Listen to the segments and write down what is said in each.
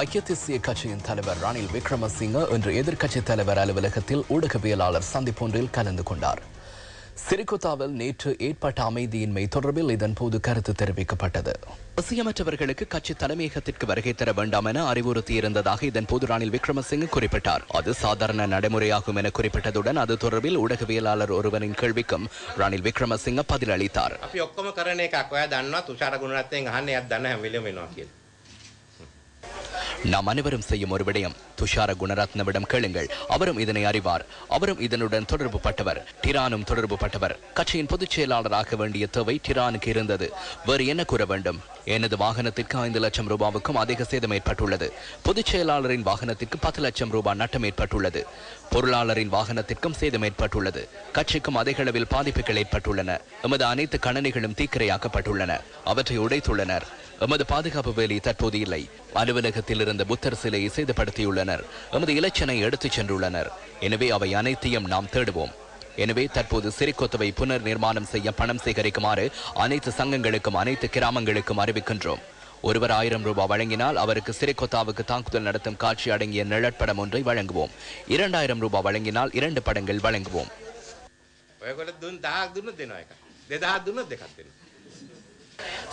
ஐக்கிய தேசிய கட்சியின் தலைவர் ரணில் விக்ரமசிங்க இன்று எதிர்க்கட்சித் தலைவர் அலுவலகத்தில் ஊடகவியலாளர் சந்திப்பொன்றில் கலந்து கொண்டார். சிறிகுத்தாவில் நேற்று ஏற்பட்ட அமைதியின்மை தொடர்பில் இதன்போது கருத்து தெரிவிக்கப்பட்டது. அவசியமற்றவர்களுக்கு கட்சி தலைமையகத்திற்கு வருகை தர வேண்டாம் என அறிவுறுத்தியிருந்ததாக இதன்போது ரணில் விக்ரமசிங்க குறிப்பிட்டார். அது சாதாரண நடைமுறையாகும் என குறிப்பிட்டதுடன் அது தொடர்பில் ஊடகவியலாளர் ஒருவரின் கேள்விக்கும் ரணில் விக்ரமசிங்க பதிலளித்தார். நாம் அனைவரும் செய்யும் ஒரு விடயம். துஷார குணரத்னவிடம் கேளுங்கள். அவரும் இதனை அறிவார். அவரும் இதனுடன் தொடர்பு பட்டவர் டிரானும் தொடர்பு பட்டவர் கட்சியின் பொதுச் செயலாளராக வேண்டிய தேவை டிரானுக்கு இருந்தது. வேறு என்ன கூற வேண்டும்? எனது வாகனத்திற்கு ஐந்து லட்சம் ரூபாவுக்கும் அதிக சேதம் ஏற்பட்டுள்ளது. பொதுச் செயலாளரின் வாகனத்திற்கு பத்து லட்சம் ரூபாய் நட்டம் ஏற்பட்டுள்ளது. பொருளாளரின் வாகனத்திற்கும் சேதம் ஏற்பட்டுள்ளது. கட்சிக்கும் அதிக அளவில் பாதிப்புகள் ஏற்பட்டுள்ளன. எமது அனைத்து கணனிகளும் தீக்கிரையாக்கப்பட்டுள்ளன. அவற்றை உடைத்துள்ளனர். எமது பாதுகாப்பு வேலி தற்போது இல்லை. அலுவலகத்தில் இருந்த புத்தர் சிலையை சேதப்படுத்தியுள்ளனர் எமது இலச்சனை எடுத்துச் சென்றுள்ளனர். எனவே அவை அனைத்தையும் நாம் தேடுவோம். எனவே தற்போது சிறிக்கொத்தவை புனர் நிர்மாணம் செய்ய பணம் சேகரிக்குமாறு அனைத்து சங்கங்களுக்கும் அனைத்து கிராமங்களுக்கும் அறிவிக்கின்றோம். ஒருவர் ஆயிரம் ரூபாய் வழங்கினால் அவருக்கு சிறைக்கொத்தாவுக்கு தாக்குதல் நடத்தும் காட்சி அடங்கிய நிழற்படம் ஒன்றை வழங்குவோம். இரண்டாயிரம் ரூபாய் வழங்கினால் இரண்டு படங்கள் வழங்குவோம்.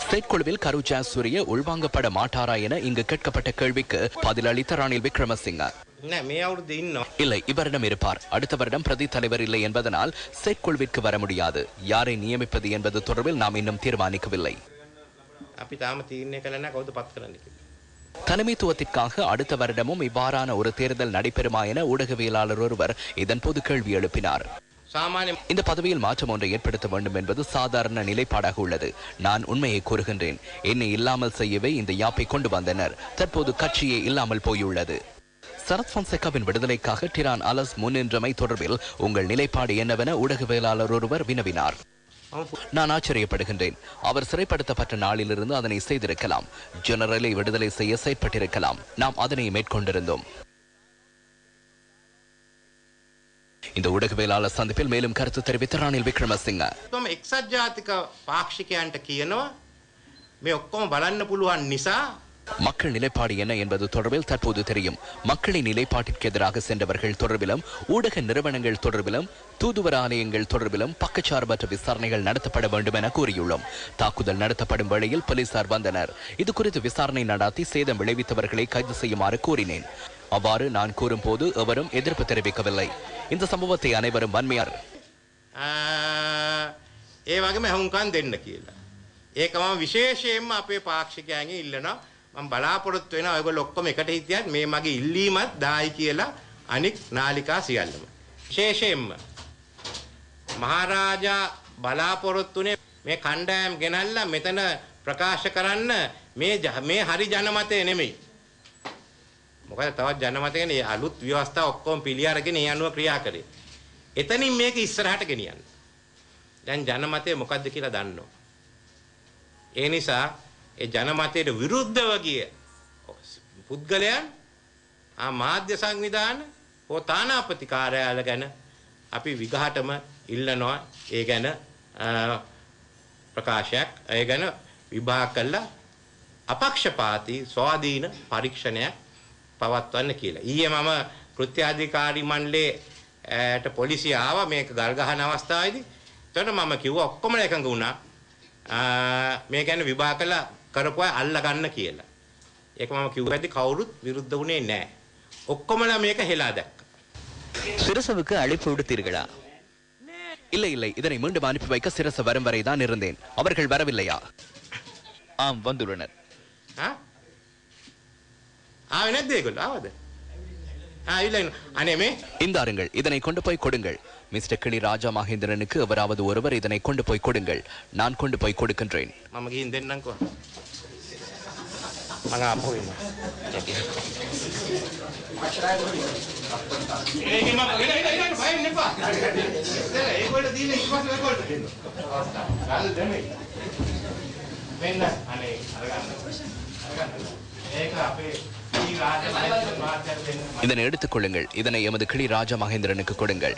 ஸ்டேட் குழுவில் கரு ஜாசூரிய உள்வாங்கப்பட மாட்டாரா என இங்கு கேட்கப்பட்ட கேள்விக்கு பதிலளித்த ரணில் விக்ரமசிங்க. இல்லை இவரிடம் இருப்பார். அடுத்த வருடம் பிரதி தலைவர் இல்லை என்பதனால் ஸ்டேட் குழுவிற்கு வர முடியாது. யாரை நியமிப்பது என்பது தொடர்பில் நாம் இன்னும் தீர்மானிக்கவில்லை. தலைமைத்துவத்திற்காக அடுத்த வருடமும் இவ்வாறான ஒரு தேர்தல் நடைபெறுமா என ஊடகவியலாளர் ஒருவர் இதன்போது கேள்வி எழுப்பினார். இந்த பதவியில் மாற்றம் ஒன்றை ஏற்படுத்த வேண்டும் என்பது சாதாரண நிலைப்பாடாக உள்ளது. நான் உண்மையை கூறுகின்றேன். என்னை இல்லாமல் செய்யவே இந்த யாப்பை கொண்டு வந்தனர். தற்போது கட்சியே இல்லாமல் போயுள்ளது. சரத் பொன்செகாவின் விடுதலைக்காக டிரான் அலஸ் முன்னின்றமை தொடர்பில் உங்கள் நிலைப்பாடு என்னவென ஊடகவியலாளர் ஒருவர் வினவினார். நான் ஆச்சரியப்படுகின்றேன். அவர் சிறைப்படுத்தப்பட்ட நாளிலிருந்து அதனை செய்திருக்கலாம். ஜெனரலை விடுதலை செய்ய செயற்பட்டிருக்கலாம். நாம் அதனை மேற்கொண்டிருந்தோம். இந்த ஊடகவியலாளர் சந்திப்பில் மேலும் கருத்து தெரிவித்த ரணில் விக்ரமசிங்க ඔක්කොම එක්සත් ජාතික පාක්ෂිකයන්ට කියනවා මේ ඔක්කොම බලන්න පුළුවන් නිසා மக்கள் நிலைப்பாடு என்ன என்பது தொடர்பில் தற்போது தெரியும் மக்களின் நிலைப்பாட்டிற்கு எதிராக சென்றவர்கள் தொடர்பிலும் ஊடக நிறுவனங்கள் தொடர்பிலும் தூதுவர ஆலயங்கள் தொடர்பிலும் பக்கச்சார்பற்ற விசாரணைகள் நடத்தப்பட வேண்டும் என கூறியுள்ளோம் தாக்குதல் நடத்தப்படும் வேளையில் போலீசார் வந்தனர் இது குறித்து விசாரணை நடாத்தி சேதம் விளைவித்தவர்களை கைது செய்யுமாறு கூறினேன் அவ்வாறு நான் கூறும்போது எவரும் எதிர்ப்பு தெரிவிக்கவில்லை இந்த சம்பவத்தை அனைவரும் வன்மையார் ආ, ඒ වගේම හැහුම්කන් දෙන්න කියලා. ඒක මම විශේෂයෙන්ම අපේ පාක්ෂිකයන්ගෙන් ඉල්ලනවා. මම බලාපොරොත්තු වෙනවා ඔයගොල්ලෝ ඔක්කොම එකට හිටියත් මේ මගේ ඉල්ලීමත් දායි කියලා අනික් නාලිකා සියල්ලම. විශේෂයෙන්ම මහරජා බලාපොරොත්තුනේ මේ කණ්ඩායම් ගෙනල්ලා මෙතන ප්‍රකාශ කරන්න මේ ජ- මේ හරි ජනමතය නෙමෙයි. මොකද තවත් ජනමතයනේ අලුත් ව්‍යවස්ථා ඔක්කොම පිළි අරගෙන ඒ අනුව ක්‍රියා කරේ. එතනින් මේක ඉස්සරහට ගෙනියන්න. දැන් ජනමතය මොකද්ද කියලා දන්නවා. ඒ නිසා ඒ ජනමතයට විරුද්ධව ගිය පුද්ගලයන් ආ මාධ්‍ය සංවිධාන හෝ තානාපති කාර්යාල ගැන අපි විගහටම ඉල්ලනවා ඒ ගැන අ, ප්‍රකාශයක් ඒ ගැන විභාග කළා අපක්ෂපාතී ස්වාධීන පරීක්ෂණයක් පවත්වන්න කියලා. ඊයේ මම කෘත්‍යාධිකාරී මණ්ඩලයට පොලිසිය ආවා මේක ගල් ගහන අවස්ථාවේදී. එතකොට මම කිව්වා ඔක්කොම එකඟ වුණා. ආ, මේ ගැන විභාග කළා කරපු අය අල්ල ගන්න කියලා. ඒක මම කිව්වදී කවුරුත් විරුද්ධ වුණේ නැහැ. ඔක්කොමලා මේක හෙලා දැක්කා. சிரசவுக்கு அழைப்பு விடுத்தீர்களா இல்லை இல்லை இதனை மீண்டும் அனுப்பி வைக்க சிரச வரும் வரை தான் இருந்தேன் அவர்கள் வரவில்லையா ஆம் வந்துள்ளனர் ආ? ආවේ නැද්ද ඒගොල්ලෝ? ආවද? ආ ඉල්ලන්න. අනේ මේ இந்தாருங்கள் இதனை கொண்டு போய் கொடுங்கள் மிஸ்டர் கிளி ராஜா மகேந்திரனுக்கு எவராவது ஒருவர் இதனை கொண்டு போய் கொடுங்கள் நான் கொண்டு போய் கொடுக்கின்றேன் මම ගිහින් දෙන්නම්කෝ. මම ආපහු එනවා. ඒ හිම එන එන එන බයෙන් නෙපා. ඒගොල්ලෝ දීලා ඊපස්සේ ඒගොල්ලෝ දෙනවා. ගල් දෙමෙයි. මෙන්න අනේ අරගන්න. අරගන්න. ඒක අපේ ඊ රාජ මහත්මයාට දෙන්න. இதனை எடுத்துக் கொள்ளுங்கள் இதனை எமது கிளி ராஜா மகேந்திரனுக்கு கொடுங்கள்